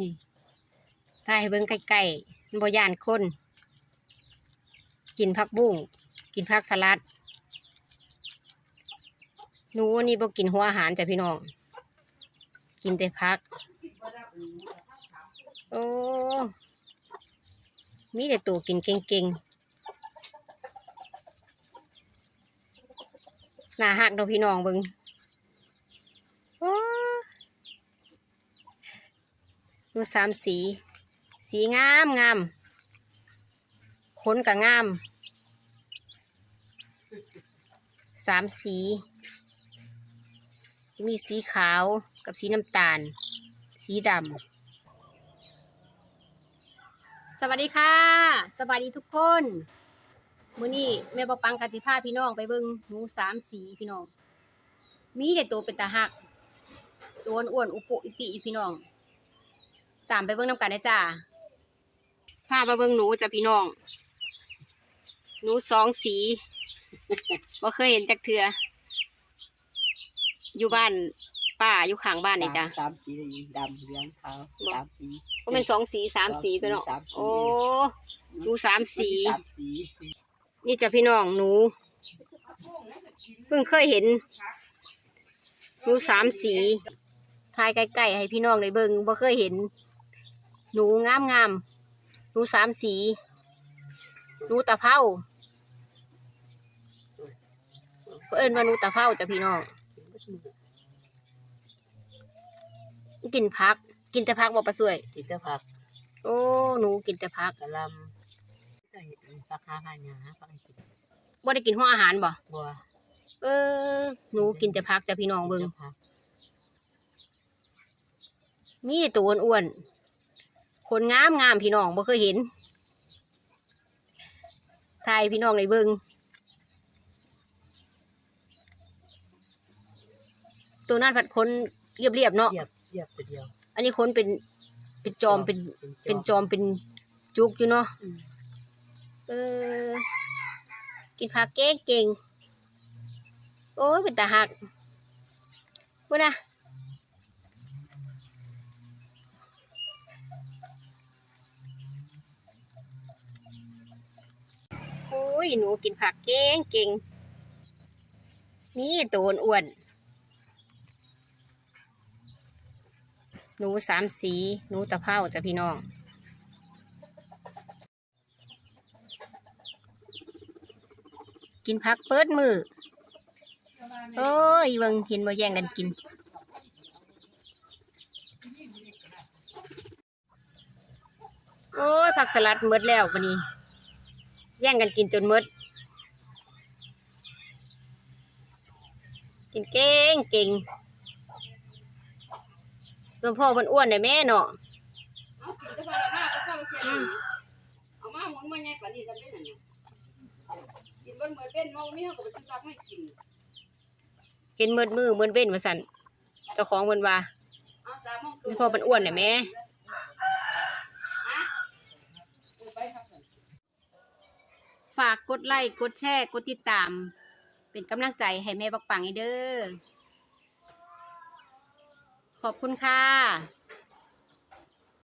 นี่ถ่ายให้เบิ่งใกล้ๆบ่ย่านคน กินผักบุ้งกินผักสลัดหนูนี่บ่กินหัวอาหารจ้ะพี่น้อง กินแต่ผัก โอ้ มีแต่ตัวกินเก่งๆหน้าหักเดอกพี่น้องเบิงโอ้ ดูสามสี สีงามงามขนกับงาม สามสีจะมีสีขาวกับสีน้ำตาล สีดำ สวัสดีค่ะ สวัสดีทุกคน มื้อนี้แม่บอกปังกติพาพี่น้องไปเบิ่งหนูสามสีพี่น้อง มีแต่ตัวเป็นตาหัก ตัวอ้วนอุปุอิปิอีพี่น้อง ตามไปเบิ่งน้ำกันได้จ้าพาไปเบิ่งหนูจ้ะพี่น้อง หนูสองสีบ่เคยเห็นจักเทือ อยู่บ้านป้าอยู่ข้างบ้านนี่จ้ะ สามสีเลยดำเหลืองขาวสามสี ก็เป็นสองสีสามสีตัวเนาะสามสี โอ้หนูสามสี สามสีนี่จ้ะพี่น้องหนู เพิ่งเคยเห็นหนูสามสีทายใกล้ๆให้พี่น้องได้เบิ่งบ่เคยเห็น หนูงามงามๆหนูสามสีหนูตะเภาเอิ้นว่าหนูตะเภาจ้ะพี่น้องกินพัก กินแต่พักบ่ปะสวยติดตะผักโอ้หนูกินแต่พักกะหลำจะเห็นผักหาหาหยาผักให้กินบ่ได้กินหัวอาหารบ่บัวเออ หนูกินแต่พักจ้ะพี่น้องเบิ่งจะผักมีแต่ตัวอ้วนๆ คนงามงามพี่น้องบ่เคยเห็นทายพี่น้องในเบิงตัวนั้นผัดคนเรียบๆเนาะเทียบเทียบตัวเดียวอันนี้คนเป็นเป็นจอมเป็นเป็นจอมเป็นจุกอยู่เนาะ อืมเออ กินผักเก่งเก่งๆโอ้ยเป็นตาหักพูดนะ อ้ยหนูกินผักเก่งเก่งนี่ตัวอ้วน หนูสามสี หนูตะเภาจ้ะพี่น้องกินผักเปิดมือ โอ้ยเบิ่งเห็นบ่แย่งกันกิน โอ้ยผักสลัดหมดแล้ววันนี้ แย่งกันกินจนหมดกินเก่งเก่งส่วนพ่อมันอ้วนได้แม่เนาะเอากินตะผักมาก็ซ่อมเทียนเอามาหมุนมาไงปานนี้ทำได้นั่นน่ะกินบนเหมือนเป็นเมาเนี่ยก็ไปซื้อผักให้กินกินมืดมือมืดเว้นมาสั่นเจ้าของเพิ่นว่าเอาสามโมงครึ่ส่วงนพ่อมันอ้วนได้แม่ ไปครับ ฝากกดไลค์กดแชร์กดติดตาม เป็นกำลังใจให้แม่บักปังไอเด้อขอบคุณค่ะ